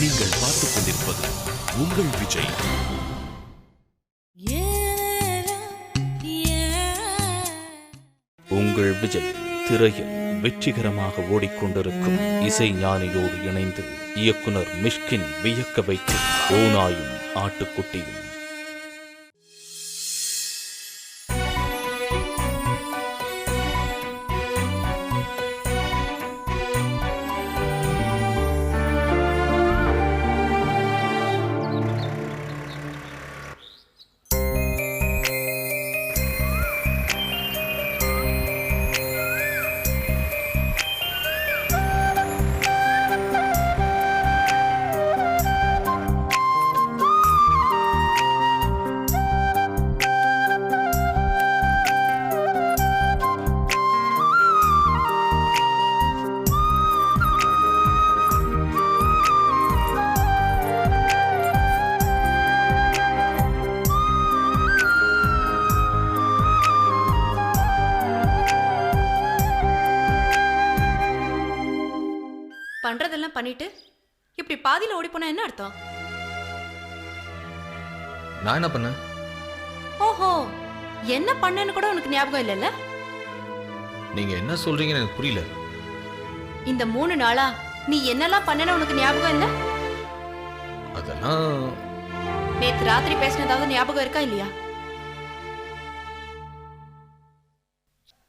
நீங்கள் பார்த்துக் கொண்டிருப்பது உங்கள் விஜய். உங்கள் விஜய் திரையில் வெற்றிகரமாக ஓடிக்கொண்டிருக்கும் இசை ஞானியோடு இணைந்து இயக்குனர் மிஷ்கின் வியக்க வைக்கும் ஓனாயும் ஆட்டுக்குட்டியும். பண்ணிட்டு? இப்படி பாதியில ஓடி போனா என்ன அர்த்தம்? நான் என்ன பண்ணேன்? ஓஹோ என்ன பண்ணேன்னு கூட உனக்கு ஞாபகம் இல்லைல்ல? நீங்க என்ன சொல்றீங்கன்னு எனக்கு புரியல. இந்த மூணு நாளா நீ என்னெல்லாம் பண்ணேன்னு உனக்கு ஞாபகம் இல்ல? அதெல்லாம் நேத்து ராத்திரி பேசினதாவது ஞாபகம் இருக்கா இல்லையா?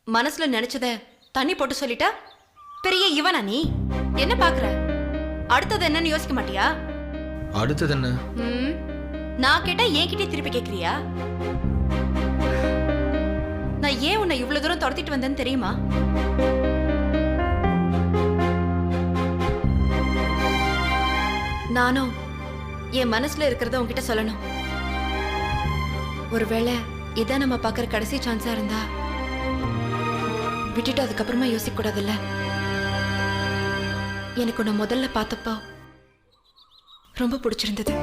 மனசுல நினைச்சத தண்ணி போட்டு சொல்லிட்டா? பெரிய இவனா நீ? என்ன பாக்குற? அடுத்தது என்னன்னு யோசிக்க மாட்டியா? அடுத்தது என்ன? ம், நான் கேட்டா என்கிட்டயே திருப்பி கேக்குறியா? நான் ஏன் உன்னை இவ்வளவு தூரம் துரத்திட்டு வந்தேன்னு தெரியுமா? நானும் என் மனசுல இருக்கிறத உன்கிட்ட சொல்லணும். ஒருவேளை இதான் நம்ம பார்க்குற கடைசி சான்ஸா இருந்தா விட்டுட்டு அதுக்கப்புறமா யோசிக்க கூடாதுல்ல? எனக்கு உன்னை முதல்ல பார்த்தப்போ ரொம்ப பிடிச்சிருந்தது.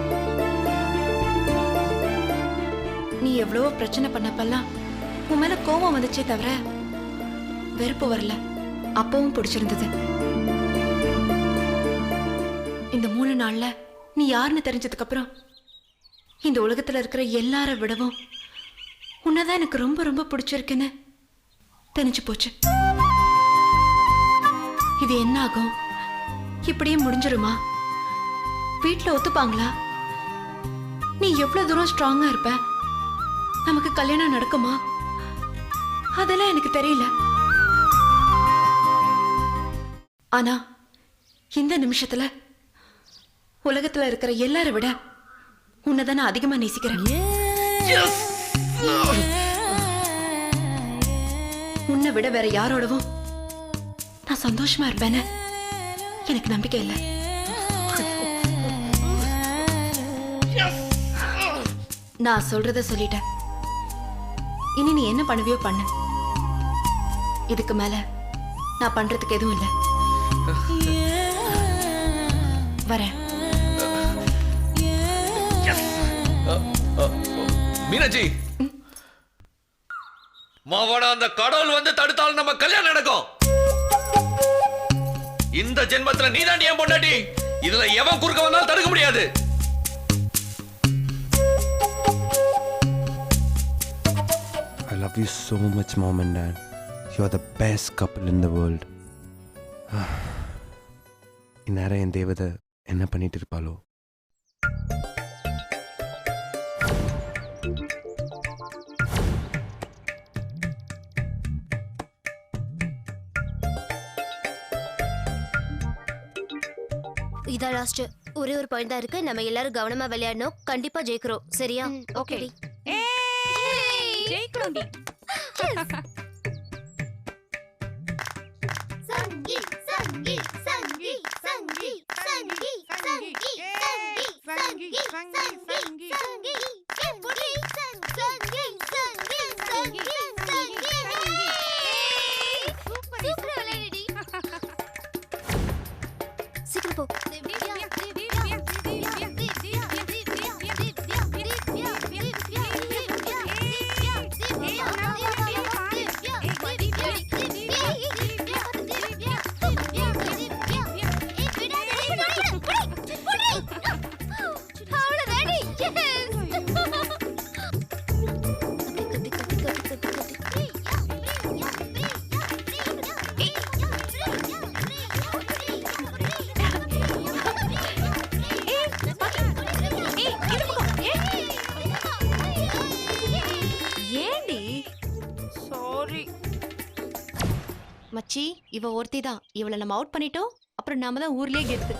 நீ எவ்வளவோ பிரச்சனை பண்ணப்பெல்லாம் உன் மேல கோவம் வந்துச்சே தவிர வெறுப்பு வரல. அப்பவும் பிடிச்சிருந்தது. இந்த மூணு நாள்ல நீ யாருன்னு தெரிஞ்சதுக்கு அப்புறம் இந்த உலகத்துல இருக்கிற எல்லார விடவும் உன்னதான் எனக்கு ரொம்ப ரொம்ப பிடிச்சிருக்குன்னு தெரிஞ்சு போச்சு. இது என்ன ஆகும்? இப்படியே முடிஞ்சிருமா? வீட்ல ஒத்துப்பாங்களா? நீ எவ்வளவு தூரம் ஸ்ட்ராங்கா இருப்ப? நமக்கு கல்யாணம் நடக்குமா? அதெல்லாம் எனக்கு தெரியல. ஆனா இந்த நிமிஷத்துல உலகத்துல இருக்கிற எல்லாரை விட உன்னை நான் அதிகமா நேசிக்கிறேன். உன்னை விட வேற யாரோடவும் நான் சந்தோஷமா இருப்பேன்னு எனக்கு நம்பிக்கை இல்லை. நான் சொல்றத சொல்லிட்டேன். இனி நீ என்ன பண்ணுவியோ பண்ணு. இதுக்கு மேல நான் பண்றதுக்கு எதுவும் இல்லை. வரேன். மீனாட்சி. மாவாடா அந்த கடவுள் வந்து தடுத்தாலும் நம்ம கல்யாணம் நடக்கும். இந்த ஜென்மத்துல நீ தான் என் பொண்டாட்டி இதுல எவன் குறுக்க வந்தாலும் தடுக்க முடியாது I love you so much, Mom and Dad. You are the best couple in the world. இந்நேரம் என் தேவதை என்ன பண்ணிட்டு இருப்பாளோ லாஸ்ட். ஒரே ஒரு பாயிண்ட் தான் இருக்கு. நம்ம எல்லாரும் கவனமா விளையாடணும். கண்டிப்பா ஜெயிக்கிறோம். சரியா? ஓகே சங்கி இவ ஒருத்தி தான். இவளை நம்ம அவுட் பண்ணிட்டோம். அப்புறம் நாம தான் ஊர்லயே கெத்து.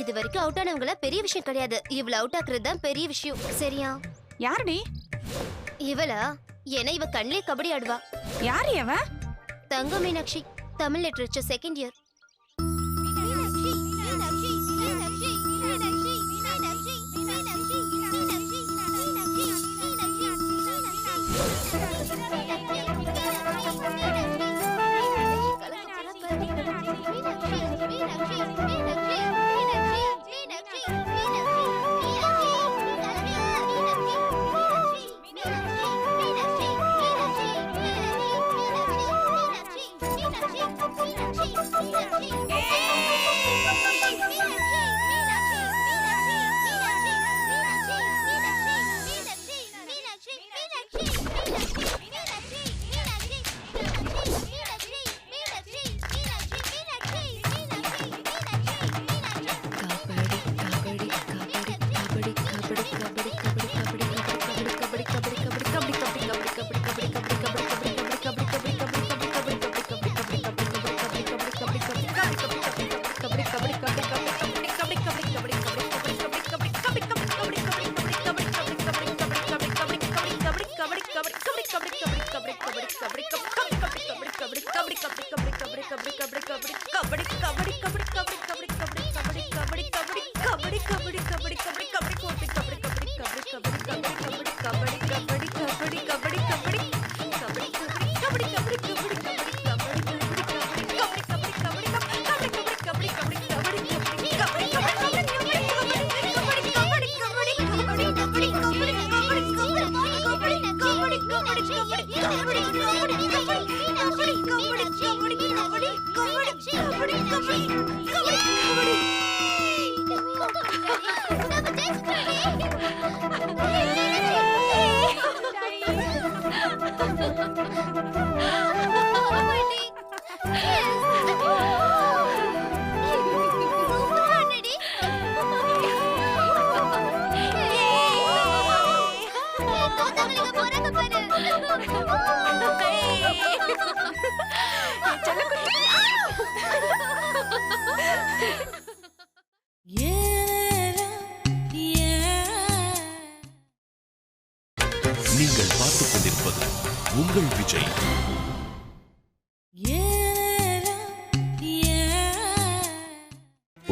இது வரைக்கும் அவுட் ஆனவங்கள பெரிய விஷயம் கிடையாது. இவ்வளவு அவுட் ஆக்குறது தான் பெரிய விஷயம். சரியா? யாருடி? இவளா? ஏன்னா இவ கண்ணிலே கபடி ஆடுவா. யாரு அவ தங்க Meenakshi Tamil literature second year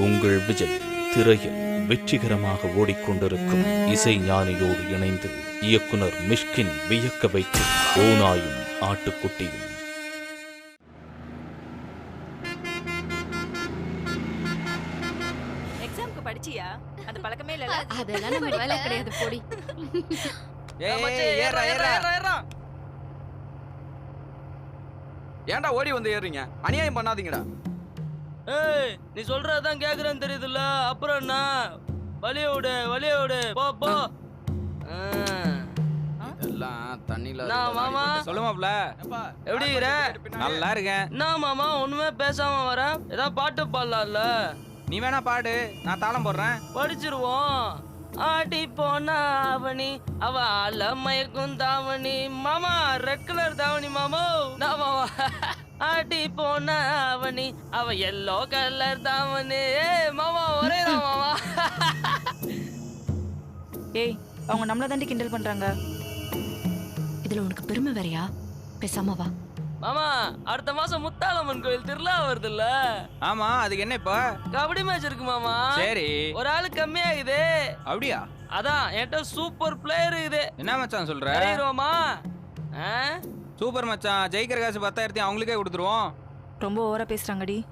உங்கள் விஜய் திரையில் வெற்றிகரமாக ஓடிக்கொண்டிருக்கும் இசை ஞானியோடு இணைந்து இயக்குனர் மிஷ்கின் வியக்க வைக்கும் ஓநாயும் ஆட்டுக்குட்டியும். எக்ஸாம்க்கு படிச்சியா? அது பழக்கமே இல்லல அதெல்லாம் நம்ம வேலை கிடையாது பொடி. ஏன்டா ஓடி வந்து ஏறுறீங்க? அநியாயம் பண்ணாதீங்கடா. ஏய் நீ சொல்றதான் கேக்குறேன்னு தெரியுதுல்ல. அப்புறம் என்ன? வழிய விடு வழிய விடு. போ போ. எல்லாம் தண்ணில மாமா. சொல்லுமாப்ல எப்படி நல்லா இருக்கேன். என்ன மாமா ஒண்ணுமே பேசாம வர? ஏதாவது பாட்டு பாடலாம்ல? நீ வேணா பாடு. நான் தாளம் போடுறேன். படிச்சிருவோம். ஆடி போனா அவனி அவ அல மயக்கும் தாவணி. மாமா ரெட் கலர் தாவணி மாமா. நான் மாமா. ஆடி போனா அவனி. அவ எல்லோ கலர் ஏய் மாமா ஒரே மாமா. ஏய் அவங்க நம்மள தாண்டி கிண்டல் பண்றாங்க. இதுல உனக்கு பெருமை வேறயா? பேசாம வா. மாமா அடுத்த மாசம் முத்தாலம்மன் கோயில் திருவிழா வருதுல்ல? ஆமா அதுக்கு என்ன இப்போ? கபடி மேட்ச் இருக்கு மாமா. சரி. ஒரு ஆளு கம்மியாகுது. அப்படியா? அதான் என்கிட்ட சூப்பர் பிளேயர் இருக்குது. என்ன மச்சான் சொல்ற? தெரியுமா? சூப்பர் மச்சான். ஜெயிக்கிற காசு பத்தாயிரத்தி அவங்களுக்கே கொடுத்துருவோம். ரொம்ப ஓவரா பேசுறாங்கடி.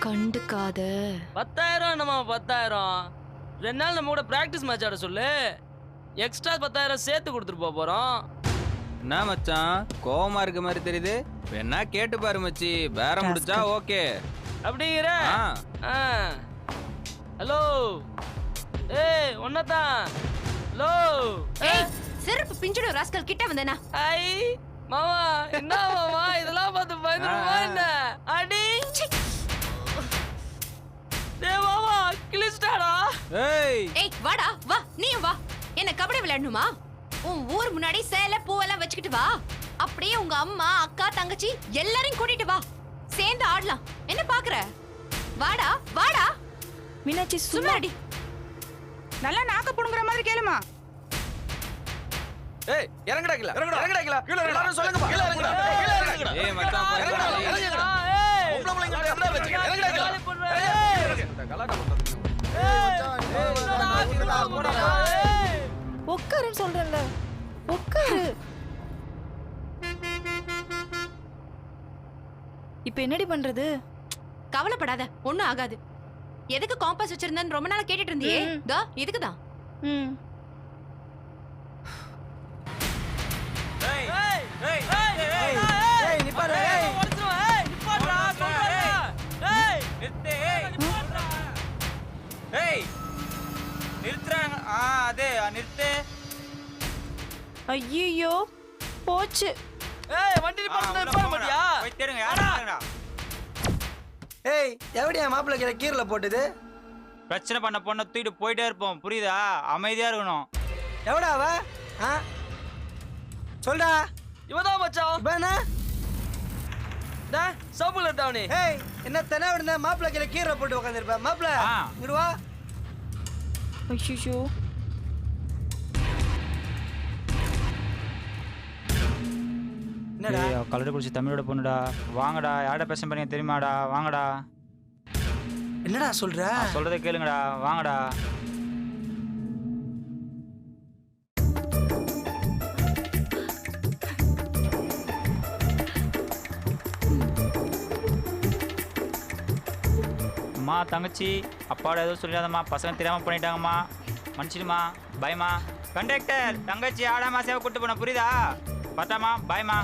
கண்டுக்காத பத்தாயிரம் என்னமா பத்தாயிரம்? ரெண்டு நாள் நம்ம கூட பிராக்டிஸ் மேட்ச் ஆட சொல்லு. எக்ஸ்ட்ரா பத்தாயிரம் சேர்த்து கொடுத்துட்டு போக போறோம். என்ன மச்சான்? கோவமா இருக்க மாதிரி தெரியுது. வேணா கேட்டு பாரு மச்சி. பேரம் முடிச்சா ஓகே. அப்படிங்கிற? ஆ. ஹலோ. ஏய் ஒன்னதான் ஹலோ. ஏய் செருப்பு பிஞ்சிடும் ராஸ்கல் கிட்ட வந்தனா? ஐ. மாமா என்ன மாமா இதெல்லாம் பார்த்து பயந்துருமா. என்ன? அடி. டேய் மாமா கிழிச்சிட்டாடா. ஏய். ஏய் வாடா வா நீயும் வா. என்ன கபடி விளையாடணுமா? உன் ஊர் முன்னாடி சேலை பூவெல்லாம் வச்சுக்கிட்டு வா. அப்படியே உங்க அம்மா அக்கா தங்கச்சி எல்லாரையும் கூட்டிட்டு வா. சேர்ந்து ஆடலாம். என்ன பாக்குற வாடா வாடா. மீனாட்சி சும்மா. சும்மாடி நல்லா நாக்க புடுங்குற மாதிரி கேளுமா. ஏய் இறங்குடா கீழ. இறங்குடா. இறங்குடா கீழ. கீழ எல்லாரும் சொல்லுங்க கீழ இறங்குடா. கீழ இறங்குடா. ஏய் மச்சான் இறங்குடா இறங்குடா பொம்பளை பிள்ளைங்க கூட இருந்தா வச்சுக்க. இறங்குடா கீழ. இறங்குடா கலாட்டா பண்றது உட்காருன்னு சொல்றேன்ல. உட்காரு. இப்ப என்னடி பண்றது? கவலைப்படாத ஒண்ணும் ஆகாது. எதுக்கு காம்பஸ் வச்சிருந்தேன்னு ரொம்ப நாளா கேட்டுட்டு இருந்தியே? ம். தா இதுக்குதான். ம். நிறுத்துறாங்க ஆ அதே நிறுத்து ஐயோ போச்சு ஏய் வண்டி நிப்பாட்டு போங்கடா. மாட்டியா போய் தேடுங்க யாரா ஏய் எவடியா மாப்பிள்ளை கீழே கீரில் போட்டது பிரச்சனை பண்ண பொண்ணை தூக்கிட்டு போயிட்டே இருப்போம் புரியுதா அமைதியா இருக்கணும் எவடா அவ ஆ சொல்டா. இவதான் மச்சான். இப்போ என்ன? டா சோப்புல டவுனி ஏய் என்ன தென விடுந்த மாப்பிள்ளை கீழே கீரை போட்டு உட்காந்துருப்ப மாப்பிள்ளை ஆ. இங்கிட்டு வா. ஐயோ என்னடா? கலர் குடிச்சு தமிழோட பொண்ணுடா. வாங்கடா யார்கிட்ட பேச போறீங்க தெரியுமாடா? வாங்கடா. என்னடா சொல்ற? சொல்றதை கேளுங்கடா. வாங்கடா. தங்கச்சி அப்பாவோட எதுவும் சொல்லிடாதம்மா. பசங்க தெரியாம பண்ணிட்டாங்கம்மா. மன்னிச்சிடுமா பயமா கண்டக்டர் தங்கச்சி ஆடாமா சேவை கூட்டு போன புரியுதா? பார்த்தாமா பாய்மா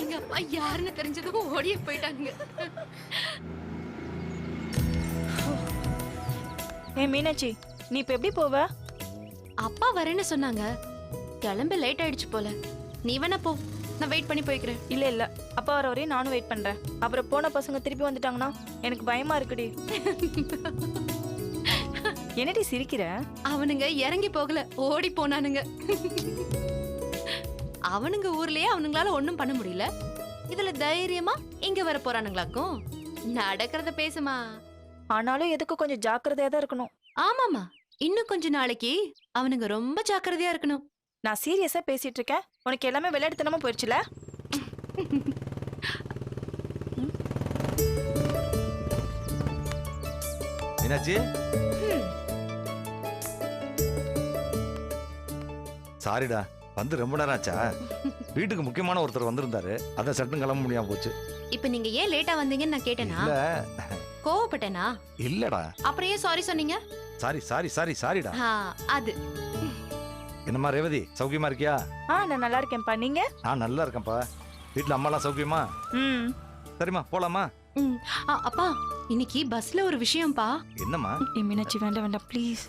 எங்க அப்பா யாருன்னு தெரிஞ்சதும் ஓடியே போயிட்டாங்க ஏய் மீனாட்சி நீ இப்ப எப்படி போவ? அப்பா வரேன்னு சொன்னாங்க. கிளம்ப லேட் ஆயிடுச்சு போல. நீ வேணா போ. நான் வெயிட் பண்ணி போய்க்கிறேன். இல்ல இல்ல. அப்பா வர வரையும் நானும் வெயிட் பண்றேன். அப்புறம் போன பசங்க திருப்பி வந்துட்டாங்கன்னா எனக்கு பயமா இருக்குடி. என்னடி சிரிக்கிற? அவனுங்க இறங்கி போகல. ஓடி போனானுங்க. அவனுங்க ஊர்லயே அவனுங்களால ஒண்ணும் பண்ண முடியல. இதுல தைரியமா இங்க வர போறானுங்களாக்கும். நடக்கிறத பேசுமா. ஆனாலும் எதுக்கு கொஞ்சம் ஜாக்கிரதையா தான் இருக்கணும். ஆமாமா இன்னும் கொஞ்ச நாளைக்கு அவனுங்க ரொம்ப ஜாக்கிரதையா இருக்கணும். நான் சீரியஸா பேசிட்டு இருக்கேன். உனக்கு எல்லாமே விளையாட்டுத்தனமா போயிடுச்சுல என்னாச்சு? சாரிடா வந்து ரொம்ப நேரம் ஆச்சா? வீட்டுக்கு முக்கியமான ஒருத்தர் வந்திருந்தாரு. அதான் சட்டும் கிளம்ப முடியாம போச்சு. இப்ப நீங்க ஏன் லேட்டா வந்தீங்கன்னு நான் கேட்டேனா? இல்ல. கோவப்பட்டேனா? இல்லடா. அப்புறம் ஏன் சாரி சொன்னீங்க? சாரி சாரி சாரி சாரிடா அது. என்னம்மா ரேவதி சௌக்கியமா இருக்கியா? ஆ நான் நல்லா இருக்கேன்ப்பா. நீங்க? நான் நல்லா இருக்கேன்ப்பா. வீட்டுல அம்மாலாம் சௌக்கியமா? ம். சரிம்மா போலாமா? ம், ஆ, அப்பா இன்னைக்கு பஸ்ல ஒரு விஷயம்ப்பா. என்னம்மா? ஏய் மீனாட்சி வேண்டாம் வேண்டாம் ப்ளீஸ்.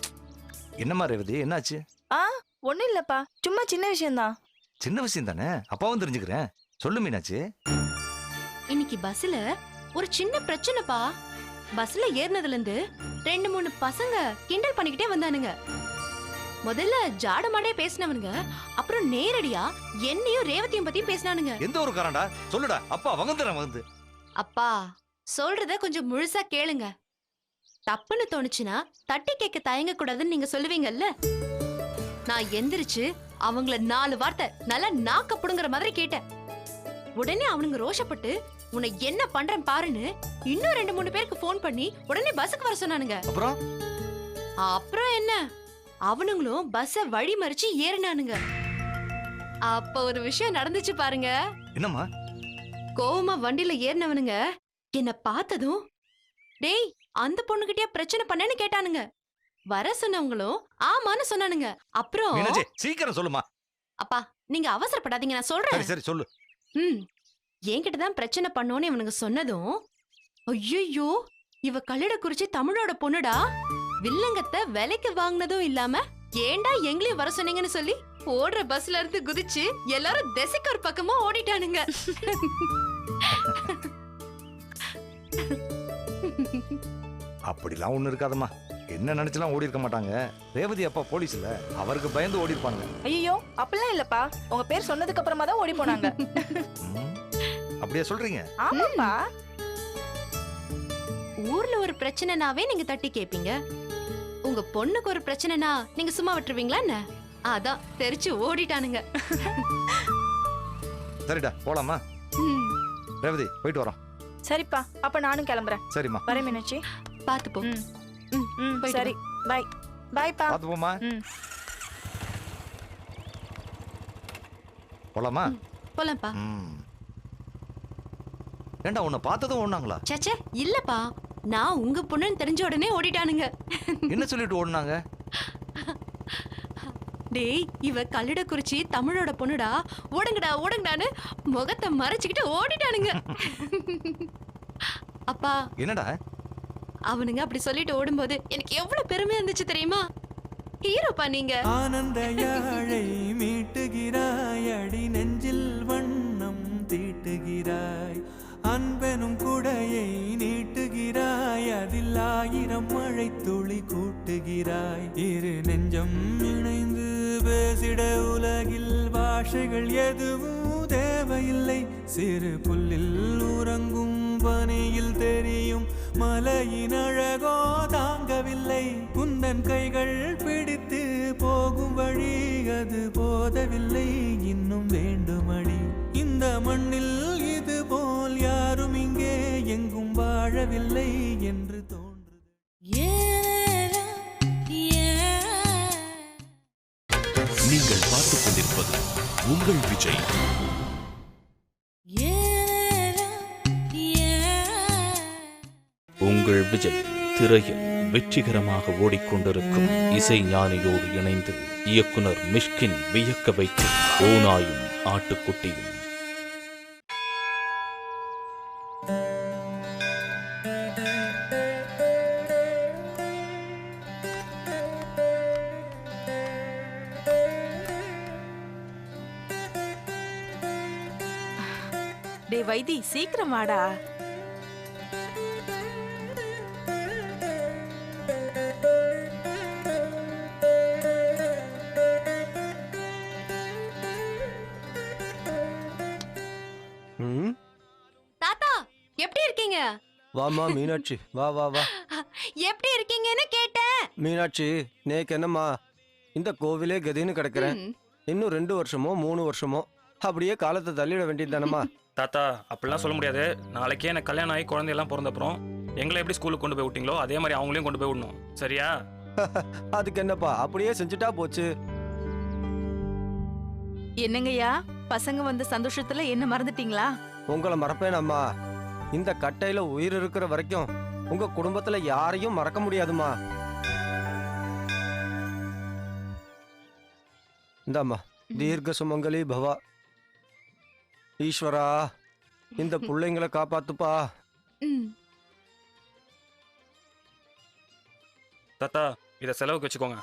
என்னம்மா ரேவதி என்னாச்சு? ஆ ஒண்ணும் இல்லப்பா. சும்மா சின்ன விஷயம்தான். சின்ன விஷயம் தானே? அப்பாவும் தெரிஞ்சுக்கிறேன். சொல்லு மீனாச்சு இன்னைக்கு பஸ்ல ஒரு சின்ன பிரச்சனைப்பா. பஸ்ல ஏறினதுல இருந்து ரெண்டு மூணு பசங்க கிண்டல் பண்ணிக்கிட்டே வந்தானுங்க. முதல்ல ஜாடமாடே பேசினவனுங்க அப்புறம் நேரடியா என்னையும் ரேவதியும் பத்தியும் பேசினானுங்க. எந்த ஒரு காரண்டா சொல்லுடா அப்பா வகுந்துறேன் வகுந்து. அப்பா சொல்றத கொஞ்சம் முழுசா கேளுங்க. தப்புன்னு தோணுச்சுன்னா தட்டி கேட்க தயங்க கூடாதுன்னு நீங்க சொல்லுவீங்கல்ல? நான் எந்திரிச்சு அவங்கள நாலு வார்த்தை நல்லா நாக்க புடுங்குற மாதிரி கேட்டேன். உடனே அவனுங்க ரோஷப்பட்டு உன்னை என்ன பண்றேன் பாருன்னு இன்னும் ரெண்டு மூணு பேருக்கு ஃபோன் பண்ணி உடனே பஸ்ஸுக்கு வர சொன்னானுங்க. அப்புறம்? அப்புறம் என்ன? அவனுங்களும் பஸ்ஸ வழி மறிச்சு ஏறினானுங்க. அப்ப ஒரு விஷயம் நடந்துச்சு பாருங்க. என்னம்மா? கோவமா வண்டியில ஏறினவனுங்க என்ன பார்த்ததும் டேய் அந்த பொண்ணுகிட்டயே பிரச்சனை பண்ணேன்னு கேட்டானுங்க. வர சொன்னவங்களும் ஆமான்னு சொன்னானுங்க. அப்புறம் மீனாட்சி சீக்கிரம் சொல்லுமா அப்பா நீங்க அவசரப்படாதீங்க நான் சொல்றேன். சரி சரி சொல்லு. ம் என்கிட்ட தான் பிரச்சனை பண்ணோன்னு இவனுங்க சொன்னதும் ஐயோ இவ கல்லிட குறிச்சி தமிழோட பொண்ணுடா? வில்லங்கத்தை விலைக்கு வாங்கினதும் இல்லாம ஏன்டா எங்களையும் வர சொன்னீங்கன்னு சொல்லி ஓடுற பஸ்ல இருந்து குதிச்சு எல்லாரும் திசைக்கு ஒரு பக்கமா ஓடிட்டானுங்க. அப்படிலாம் ஒண்ணு இருக்காதம்மா. என்ன நினைச்சலாம் ஓடி இருக்க மாட்டாங்க. ரேவதி அப்பா போலீஸ்ல அவருக்கு பயந்து ஓடி இருப்பானுங்க ஐயோ அப்படிலாம் இல்லப்பா. உங்க பேர் சொன்னதுக்கு அப்புறமா தான் ஓடி போனாங்க. அப்படியே சொல்றீங்க? ஆமாப்பா. ஊர்ல ஒரு பிரச்சனைனாவே நீங்க தட்டி கேப்பீங்க. உங்க பொண்ணுக்கு ஒரு பிரச்சனைனா நீங்க சும்மா விட்டுருவீங்களா என்ன? அதான் தெரிச்சு ஓடிட்டானுங்க. சரிடா போலாமா? ம், ரேவதி போயிட்டு வரோம். சரிப்பா அப்ப நானும் கிளம்புறேன். சரிம்மா. வரேன் மீனாட்சி. பாத்து போ ம் சரி. பாய் பாய்ப்பா பார்த்து போமா ம். போலாமா? போலாம்ப்பா. ம். ஏண்டா உன்னை பார்த்ததும் ஓடினாங்களா சச்சே இல்லப்பா. நான் உங்க பொண்ணுன்னு தெரிஞ்ச உடனே ஓடிட்டானுங்க. என்ன சொல்லிட்டு ஓடினாங்க? டேய் இவ கல்லிட குறிச்சி தமிழோட பொண்ணுடா ஓடுங்கடா ஓடுங்கடான்னு முகத்தை மறைச்சுக்கிட்டு ஓடிட்டானுங்க. அப்பா. என்னடா? அவனுங்க அப்படி சொல்லிட்டு ஓடும்போது எனக்கு எவ்வளவு பெருமையா இருந்துச்சு தெரியுமா? ஹீரோப்பா நீங்க. ஆனந்த யாழை மீட்டுகிறாய் அடி நெஞ்சில் வண்ணம் தீட்டுகிறாய். அன்பெனும் குடையை ஆயிரம் மழை துளி கூட்டுகிறாய். இரு நெஞ்சம் இணைந்து பேசிட உலகில் பாஷைகள் எதுவும் தேவையில்லை. சிறு புல்லில் உறங்கும் பனியில் தெரியும் மலையின் அழகோ தாங்கவில்லை. குந்தன் கைகள் பிடித்து போகும் வழி அது போதவில்லை. இன்னும் வேண்டுமடி இந்த மண்ணில் இது போல் யாரும் இங்கே எங்கும் வாழவில்லை என்று தோ நீங்கள் பார்த்துக் கொண்டிருப்பது உங்கள் விஜய். உங்கள் விஜய் திரையில் வெற்றிகரமாக ஓடிக்கொண்டிருக்கும் இசை ஞானியோடு இணைந்து இயக்குனர் மிஷ்கின் வியக்க வைக்கும் ஓநாயும் ஆட்டுக்குட்டியும் வைத்தி சீக்கிரம் வாடா. தாத்தா எப்படி இருக்கீங்க? வாமா மீனாட்சி. வா வா வா. எப்படி இருக்கீங்கன்னு கேட்டேன். மீனாட்சி நேக்கு என்னம்மா? இந்த கோவிலே கதின்னு கிடக்கிறேன். இன்னும் ரெண்டு வருஷமோ மூணு வருஷமோ அப்படியே காலத்தை தள்ளிட வேண்டியது தானம்மா தாத்தா அப்படிலாம் சொல்ல முடியாது. நாளைக்கே எனக்கு கல்யாணம் ஆகி குழந்தையெல்லாம் பிறந்தப்புறம் எங்களை எப்படி ஸ்கூலுக்கு கொண்டு போய் விட்டீங்களோ அதே மாதிரி அவங்களையும் கொண்டு போய் விடணும். சரியா? அதுக்கு என்னப்பா? அப்படியே செஞ்சுட்டா போச்சு. என்னங்கய்யா? பசங்க வந்த சந்தோஷத்துல என்ன மறந்துட்டீங்களா? உங்களை மறப்பேனம்மா. இந்த கட்டையில உயிர் இருக்கிற வரைக்கும் உங்க குடும்பத்துல யாரையும் மறக்க முடியாதுமா இந்தாம்மா. தீர்க்க சுமங்கலி பவா. ஈஸ்வரா இந்த பிள்ளைங்களை காப்பாத்துப்பா. தாத்தா இதை செலவுக்கு வச்சுக்கோங்க.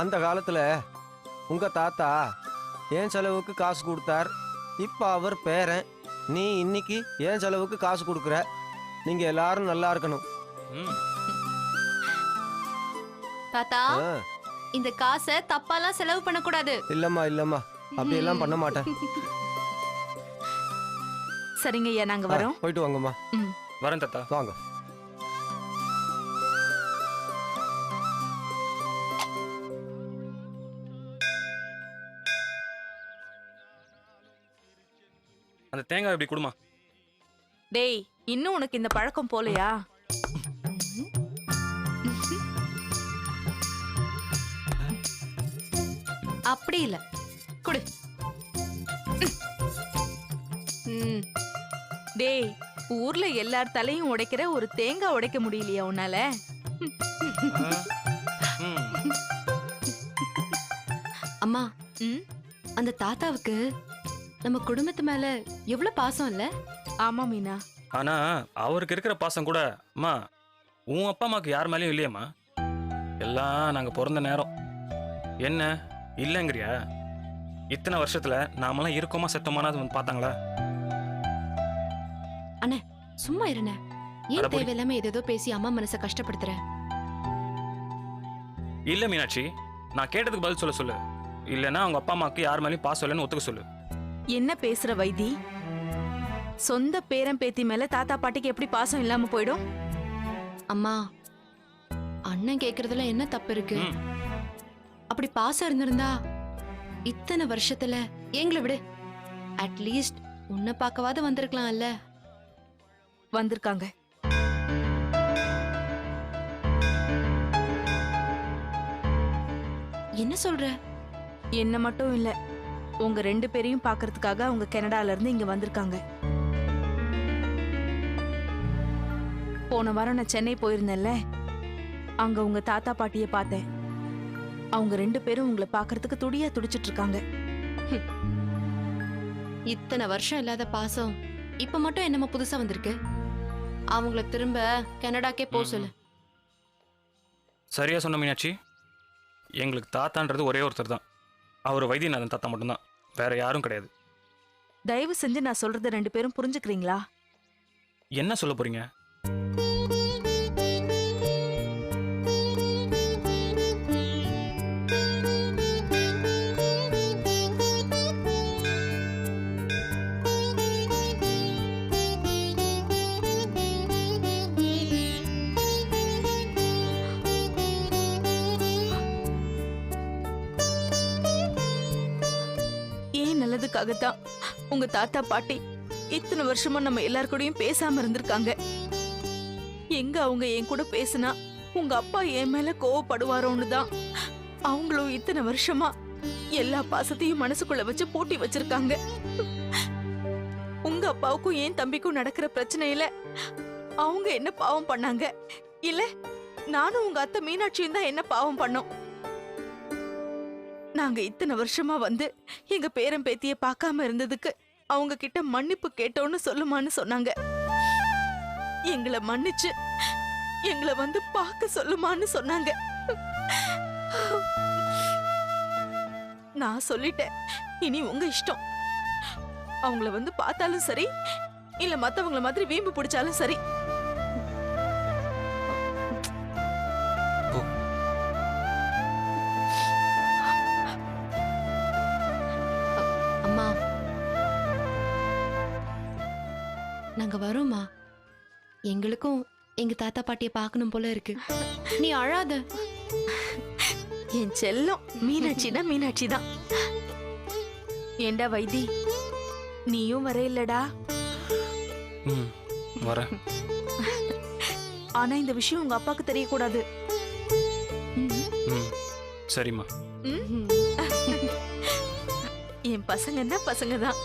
அந்த காலத்துல உங்க தாத்தா என் செலவுக்கு காசு கொடுத்தார்? இப்ப அவர் பேரன். நீ இன்னைக்கு என் செலவுக்கு காசு கொடுக்குற? நீங்க எல்லாரும் நல்லா இருக்கணும். தாத்தா ஆ, இந்த காசை தப்பாலாம் செலவு பண்ணக்கூடாது. இல்லம்மா இல்லம்மா. அப்படியெல்லாம் பண்ண மாட்டேன். சரிங்கய்யா நாங்க ஆ, வரோம். போயிட்டு வாங்கம்மா. வரேன் தாத்தா. வாங்க. அந்த தேங்காய் எப்படி கொடுமா? டேய் இன்னும் உனக்கு இந்த பழக்கம் போலையா? அப்படி இல்ல. குடு. ம். டேய் ஊர்ல எல்லார் தலையும் உடைக்கிற ஒரு தேங்காய் உடைக்க முடியலையா உன்னால? அம்மா ம்? அந்த தாத்தாவுக்கு நம்ம குடும்பத்து மேல எவ்வளவு பாசம் இல்ல? ஆமா மீனா. ஆனா அவருக்கு இருக்கிற பாசம் கூட அம்மா உன் அப்பா அம்மாக்கு யார் மேலேயும் இல்லையம்மா. எல்லாம் நாங்க பிறந்த நேரம். என்ன? இல்லைங்கிறியா? இத்தனை வருஷத்துல நாமெல்லாம் இருக்கோமா செத்தோமானது வந்து பார்த்தாங்களா? சும்மா இருண்ணே. ஏன். தேவையில்லாம ஏதேதோ பேசி அம்மா மனசை கஷ்டப்படுத்துற? இல்ல மீனாட்சி நான் கேட்டதுக்கு பதில் சொல்ல சொல்லு. இல்லைன்னா அவங்க அப்பா அம்மாவுக்கு யார் மேலேயும் பாசம் இல்லைன்னு ஒத்துக்க சொல்லு. என்ன பேசுற வைத்தி சொந்த பேரன் பேத்தி மேல தாத்தா பாட்டிக்கு எப்படி பாசம் இல்லாம போயிடும்? அம்மா அண்ணன் கேக்குறதுல என்ன தப்பு இருக்கு. அப்படி பாசம் இருந்திருந்தா இத்தனை வருஷத்துல எங்களை விடு அட்லீஸ்ட் உன்னை பார்க்கவாது வந்திருக்கலாம்ல. வந்திருக்காங்க. என்ன சொல்ற? என்ன மட்டும் இல்ல. உங்க ரெண்டு பேரையும் பார்க்கறதுக்காக அவங்க கனடால இருந்து இங்க வந்திருக்காங்க. போன வாரம் நான் சென்னை போயிருந்தேன்ல. அங்க உங்க தாத்தா பாட்டிய பார்த்தேன். அவங்க ரெண்டு பேரும் உங்களை பார்க்கறதுக்கு துடியா துடிச்சிட்டு இருக்காங்க இத்தனை வருஷம் இல்லாத பாசம் இப்ப மட்டும் என்னமோ புதுசா வந்திருக்கு. அவங்கள திரும்ப கனடாக்கே போ சொல்லு. சரியா சொன்ன மீனாட்சி. எங்களுக்கு தாத்தான்றது ஒரே ஒருத்தர் தான். அவர் வைத்தியநாதன் தாத்தா மட்டும்தான். வேற யாரும் கிடையாது. தயவு செஞ்சு நான் சொல்றத ரெண்டு பேரும் புரிஞ்சுக்கிறீங்களா? என்ன சொல்ல போறீங்க? ஏன் உங்க தாத்தா பாட்டி இத்தனை வருஷமா நம்ம எல்லார் கூடயும் பேசாம இருந்திருக்காங்க. எங்க அவங்க என் கூட பேசினா உங்க அப்பா என் மேல கோவப்படுவாரோன்னு தான் அவங்களும் இத்தனை வருஷமா எல்லா பாசத்தையும் மனசுக்குள்ள வச்சு பூட்டி வச்சிருக்காங்க. உங்க அப்பாவுக்கும் என் தம்பிக்கும் நடக்கிற பிரச்சனையில அவங்க என்ன பாவம் பண்ணாங்க? இல்ல நானும் உங்க அத்தை மீனாட்சியும் தான் என்ன பாவம் பண்ணோம்? நாங்க இத்தனை வருஷமா வந்து எங்க பேரன் பேத்திய பார்க்காம இருந்ததுக்கு அவங்க கிட்ட மன்னிப்பு கேட்டோன்னு சொல்லுமான்னு சொன்னாங்க. எங்களை மன்னிச்சு எங்களை வந்து பார்க்க சொல்லுமான்னு சொன்னாங்க. நான் சொல்லிட்டேன் இனி உங்க இஷ்டம். அவங்கள வந்து பார்த்தாலும் சரி இல்ல மத்தவங்கள மாதிரி வீம்பு பிடிச்சாலும் சரி அம்மா நாங்க வரோம்மா. எங்களுக்கும் எங்க தாத்தா பாட்டிய பார்க்கணும் போல இருக்கு. நீ அழாத. என் செல்லம் மீனாட்சினா மீனாட்சி தான் ஏண்டா வைத்தி நீயும் வர இல்லடா ம் வரேன். ஆனா இந்த விஷயம் உங்க அப்பாக்கு தெரியக்கூடாது. ம் சரிம்மா. ம்? என் பசங்கன்னா பசங்க தான்.